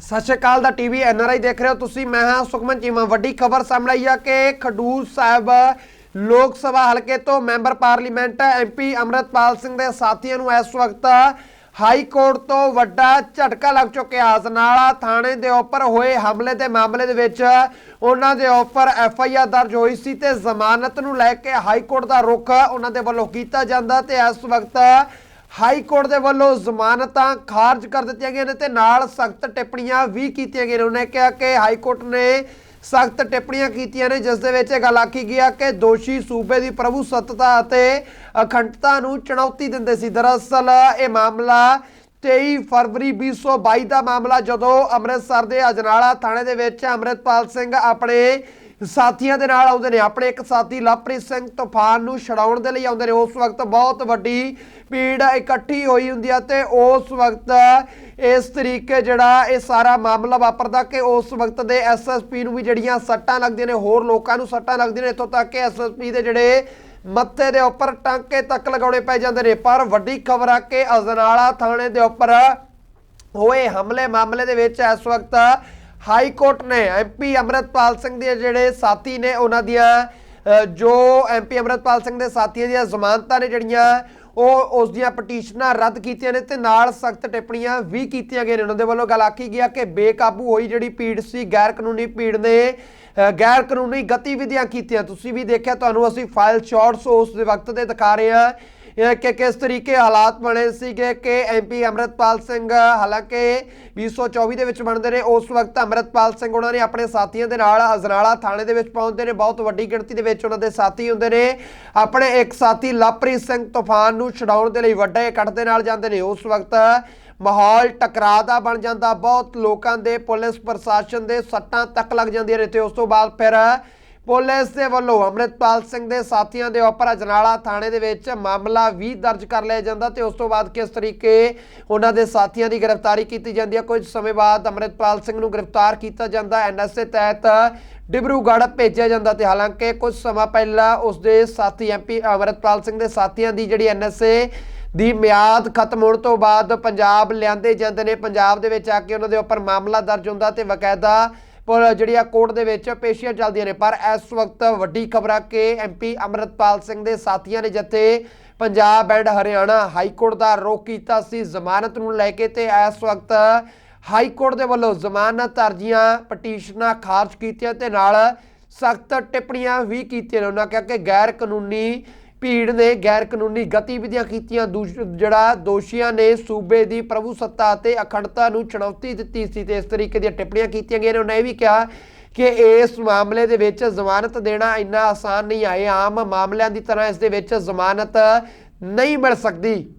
ਸਤਿ ਸ਼੍ਰੀ ਅਕਾਲ ਦਾ TV NRI ਦੇਖ ਰਹੇ ਹੋ ਤੁਸੀਂ। ਮੈਂ ਹਾਂ ਸੁਖਮਨ ਚੀਮਾ। ਵੱਡੀ ਖਬਰ ਸਾਹਮਣੇ ਆਈ ਆ ਕਿ ਖਡੂਰ ਸਾਹਿਬ ਲੋਕ ਸਭਾ ਹਲਕੇ ਤੋਂ member parliament MP Amritpal Singh ਦੇ ਸਾਥੀਆਂ ਨੂੰ ਇਸ ਵਕਤ ਹਾਈ ਕੋਰਟ ਤੋਂ ਵੱਡਾ ਝਟਕਾ ਲੱਗ ਚੁੱਕਿਆ। ਅਜਨਾਲਾ ਥਾਣੇ ਦੇ ਉੱਪਰ ਹੋਏ ਹਮਲੇ ਦੇ ਮਾਮਲੇ ਦੇ ਵਿੱਚ ਉਹਨਾਂ ਦੇ ਉੱਪਰ ਐਫ ਆਈ ਆਰ ਦਰਜ ਹੋਈ ਸੀ ਤੇ ਜ਼ਮਾਨਤ ਨੂੰ ਲੈ ਕੇ ਹਾਈ ਕੋਰਟ ਦਾ ਰੁਖ ਉਹਨਾਂ ਦੇ ਵੱਲੋਂ ਕੀਤਾ ਜਾਂਦਾ ਤੇ ਇਸ ਵਕਤ ਹਾਈ ਕੋਰਟ ਦੇ ਵੱਲੋਂ ਜ਼ਮਾਨਤਾਂ ਖਾਰਜ ਕਰ ਦਿੱਤੀਆਂ ਗਈਆਂ ਨੇ ਤੇ ਨਾਲ ਸਖਤ ਟਿੱਪਣੀਆਂ ਵੀ ਕੀਤੀਆਂ ਗਈਆਂ ਨੇ। ਉਹਨੇ ਕਿਹਾ ਕਿ ਹਾਈ ਕੋਰਟ ਨੇ ਸਖਤ ਟਿੱਪਣੀਆਂ ਕੀਤੀਆਂ ਨੇ, ਜਿਸ ਦੇ ਵਿੱਚ ਇਹ ਗੱਲ ਆਖੀ ਗਿਆ ਕਿ ਦੋਸ਼ੀ ਸੂਬੇ ਦੀ ਪ੍ਰਭੂ ਸੱਤਤਾ ਅਤੇ ਅਖੰਡਤਾ ਨੂੰ ਚੁਣੌਤੀ ਦਿੰਦੇ ਸੀ। ਦਰਅਸਲ ਇਹ ਮਾਮਲਾ 23 ਫਰਵਰੀ 2022 ਦਾ ਮਾਮਲਾ ਜਦੋਂ ਅੰਮ੍ਰਿਤਸਰ ਦੇ ਅਜਨਾਲਾ ਥਾਣੇ ਦੇ ਵਿੱਚ ਅੰਮ੍ਰਿਤਪਾਲ ਸਿੰਘ ਆਪਣੇ ਸਾਥੀਆਂ ਦੇ ਨਾਲ ਆਉਂਦੇ ਨੇ। ਆਪਣੇ ਇੱਕ ਸਾਥੀ ਲਵਪ੍ਰੀਤ ਸਿੰਘ ਤੂਫਾਨ ਨੂੰ ਛਡਾਉਣ ਦੇ ਲਈ ਆਉਂਦੇ ਨੇ। ਉਸ ਵਕਤ ਬਹੁਤ ਵੱਡੀ ਭੀੜ ਇਕੱਠੀ ਹੋਈ ਹੁੰਦੀ ਹੈ ਤੇ ਉਸ ਵਕਤ ਇਸ ਤਰੀਕੇ ਜਿਹੜਾ ਇਹ ਸਾਰਾ ਮਾਮਲਾ ਵਾਪਰਦਾ ਕਿ ਉਸ ਵਕਤ ਦੇ ਐਸਐਸਪੀ ਨੂੰ ਵੀ ਜਿਹੜੀਆਂ ਸੱਟਾਂ ਲੱਗਦੀਆਂ ਨੇ, ਹੋਰ ਲੋਕਾਂ ਨੂੰ ਸੱਟਾਂ ਲੱਗਦੀਆਂ ਨੇ। ਇੱਥੋਂ ਤੱਕ ਕਿ ਐਸਐਸਪੀ ਦੇ ਜਿਹੜੇ ਮੱਥੇ ਦੇ ਉੱਪਰ ਟਾਂਕੇ ਤੱਕ ਲਗਾਉਣੇ ਪੈ ਜਾਂਦੇ ਨੇ। ਪਰ ਵੱਡੀ ਖਬਰ ਆ ਕਿ ਅਜਨਾਲਾ ਥਾਣੇ ਦੇ ਉੱਪਰ ਹੋਏ ਹਮਲੇ ਮਾਮਲੇ ਦੇ ਵਿੱਚ ਇਸ ਵਕਤ ਹਾਈ ਕੋਰਟ ਨੇ ਐਮਪੀ ਅਮਰਤਪਾਲ ਸਿੰਘ ਦੇ ਜਿਹੜੇ ਸਾਥੀ ਨੇ ਉਹਨਾਂ ਦੀਆਂ ਅ, ਜੋ ਐਮਪੀ ਅਮਰਤਪਾਲ ਸਿੰਘ ਦੇ ਸਾਥੀਆਂ ਦੀਆਂ ਜ਼ਮਾਨਤਾਂ ਨੇ ਜਿਹੜੀਆਂ ਉਹ ਉਸ ਦੀਆਂ ਪਟੀਸ਼ਨਾਂ ਰੱਦ ਕੀਤੀਆਂ ਨੇ ਤੇ ਨਾਲ ਸਖਤ ਟਿੱਪਣੀਆਂ ਵੀ ਕੀਤੀਆਂ ਗਈਆਂ ਨੇ। ਉਹਨਾਂ ਦੇ ਵੱਲੋਂ ਗੱਲ ਆਖੀ ਗਿਆ ਕਿ ਬੇਕਾਬੂ ਹੋਈ ਜਿਹੜੀ ਭੀੜ ਸੀ ਗੈਰ ਕਾਨੂੰਨੀ ਭੀੜ ਨੇ ਗੈਰ ਕਾਨੂੰਨੀ ਗਤੀਵਿਧੀਆਂ ਕੀਤੀਆਂ। ਤੁਸੀਂ ਵੀ ਦੇਖਿਆ ਤੁਹਾਨੂੰ ਅਸੀਂ ਫਾਈਲ ਸ਼ਾਰਟਸ ਉਸ ਦੇ ਵਕਤ ਦੇ ਦਿਖਾ ਰਹੇ ਹਾਂ। ਕਿ ਕਿਸ ਤਰੀਕੇ ਹਾਲਾਤ ਬਣੇ ਸੀਗੇ ਕਿ ਐਮਪੀ ਅਮਰਤਪਾਲ ਸਿੰਘ, ਹਾਲਾਂਕਿ 2024 ਦੇ ਵਿੱਚ ਬਣਦੇ ਨੇ, ਉਸ ਵਕਤ ਅਮਰਤਪਾਲ ਸਿੰਘ ਉਹਨਾਂ ਨੇ ਆਪਣੇ ਸਾਥੀਆਂ ਦੇ ਨਾਲ ਅਜਨਾਲਾ ਥਾਣੇ ਦੇ ਵਿੱਚ ਪਹੁੰਚਦੇ ਨੇ, ਬਹੁਤ ਵੱਡੀ ਗਿਣਤੀ ਦੇ ਵਿੱਚ ਉਹਨਾਂ ਦੇ ਸਾਥੀ ਹੁੰਦੇ ਨੇ। ਆਪਣੇ ਇੱਕ ਸਾਥੀ ਲਵਪ੍ਰੀਤ ਸਿੰਘ ਤੂਫਾਨ ਨੂੰ ਛਡਾਉਣ ਦੇ ਲਈ ਵੱਡੇ ਇਕੱਠ ਦੇ ਨਾਲ ਜਾਂਦੇ ਨੇ, ਉਸ ਵਕਤ ਮਾਹੌਲ ਟਕਰਾਅ ਦਾ ਬਣ ਜਾਂਦਾ, ਬਹੁਤ ਲੋਕਾਂ ਦੇ ਪੁਲਿਸ ਪ੍ਰਸ਼ਾਸਨ ਦੇ ਸੱਟਾਂ ਤੱਕ ਲੱਗ ਜਾਂਦੀਆਂ ਨੇ ਤੇ ਉਸ ਤੋਂ ਬਾਅਦ ਫਿਰ ਪੁਲਿਸ ਦੇ ਵੱਲੋਂ ਅੰਮ੍ਰਿਤਪਾਲ ਸਿੰਘ ਦੇ ਸਾਥੀਆਂ ਦੇ ਉੱਪਰ ਅਜਨਾਲਾ ਥਾਣੇ ਦੇ ਵਿੱਚ ਮਾਮਲਾ ਵੀ ਦਰਜ ਕਰ ਲਿਆ ਜਾਂਦਾ ਤੇ ਉਸ ਤੋਂ ਬਾਅਦ ਕਿਸ ਤਰੀਕੇ ਉਹਨਾਂ ਦੇ ਸਾਥੀਆਂ ਦੀ ਗ੍ਰਿਫਤਾਰੀ ਕੀਤੀ ਜਾਂਦੀ ਹੈ? ਕੁਝ ਸਮੇਂ ਬਾਅਦ ਅੰਮ੍ਰਿਤਪਾਲ ਸਿੰਘ ਨੂੰ ਗ੍ਰਿਫਤਾਰ ਕੀਤਾ ਜਾਂਦਾ। ਐਨਐਸਏ ਤਹਿਤ ਡਿਬਰੂਗੜ੍ਹ ਭੇਜਿਆ ਜਾਂਦਾ ਤੇ ਹਾਲਾਂਕਿ ਕੁਝ ਸਮਾਂ ਪਹਿਲਾਂ ਉਸ ਦੇ ਸਾਥੀ ਐਮਪੀ ਅੰਮ੍ਰਿਤਪਾਲ ਸਿੰਘ ਦੇ ਸਾਥੀਆਂ ਦੀ ਜਿਹੜੀ ਐਨਐਸਏ ਦੀ ਮਿਆਦ ਖਤਮ ਹੋਣ ਤੋਂ ਬਾਅਦ ਪੰਜਾਬ ਲਿਆਂਦੇ ਜਾਂਦੇ ਨੇ। ਪੰਜਾਬ ਦੇ ਵਿੱਚ ਆ ਕੇ ਉਹਨਾਂ ਦੇ ਉੱਪਰ ਮਾਮਲਾ ਦਰਜ ਹੁੰਦਾ ਤੇ ਬਕਾਇਦਾ ਪਰ ਜਿਹੜੀਆਂ ਕੋਰਟ ਦੇ ਵਿੱਚ ਪੇਸ਼ੀਆਂ ਚੱਲਦੀਆਂ ਨੇ। ਪਰ ਇਸ ਵਕਤ ਵੱਡੀ ਖਬਰ ਆ ਕਿ ਐਮਪੀ ਅਮਰਤਪਾਲ ਸਿੰਘ ਦੇ ਸਾਥੀਆਂ ਨੇ ਜਿੱਥੇ Punjab and Haryana high court ਦਾ ਰੋਕ ਕੀਤਾ ਸੀ, ਜ਼ਮਾਨਤ ਨੂੰ ਲੈ ਕੇ ਤੇ ਇਸ ਵਕਤ ਹਾਈ ਕੋਰਟ ਦੇ ਵੱਲੋਂ ਜ਼ਮਾਨਤ ਅਰਜ਼ੀਆਂ, ਪਟੀਸ਼ਨਾਂ ਖਾਰਜ ਕੀਤੀਆਂ ਤੇ ਨਾਲ ਸਖਤ ਟਿੱਪਣੀਆਂ ਵੀ ਕੀਤੀਆਂ ਨੇ। ਉਹਨਾਂ ਕਿਹਾ ਕਿ ਗੈਰ ਕਾਨੂੰਨੀ ਭੀੜ ਨੇ ਗੈਰ ਕਾਨੂੰਨੀ ਗਤੀਵਿਧੀਆਂ ਕੀਤੀਆਂ। ਦੂਸ਼- ਜਿਹੜਾ ਦੋਸ਼ੀਆਂ ਨੇ ਸੂਬੇ ਦੀ ਪ੍ਰਭੂ ਸੱਤਾ ਅਤੇ ਅਖੰਡਤਾ ਨੂੰ ਚੁਣੌਤੀ ਦਿੱਤੀ ਸੀ ਤੇ ਇਸ ਤਰੀਕੇ ਦੀਆਂ ਟਿੱਪਣੀਆਂ ਕੀਤੀਆਂ ਗਈਆਂ ਨੇ। ਉਹਨਾਂ ਇਹ ਵੀ ਕਿਹਾ ਕਿ ਇਸ ਮਾਮਲੇ ਦੇ ਵਿੱਚ ਜ਼ਮਾਨਤ ਦੇਣਾ ਇੰਨਾ ਆਸਾਨ ਨਹੀਂ ਹੈ। ਇਹ ਆਮ ਮਾਮਲਿਆਂ ਦੀ ਤਰ੍ਹਾਂ ਇਸ ਦੇ ਵਿੱਚ ਜ਼ਮਾਨਤ ਨਹੀਂ ਮਿਲ ਸਕਦੀ।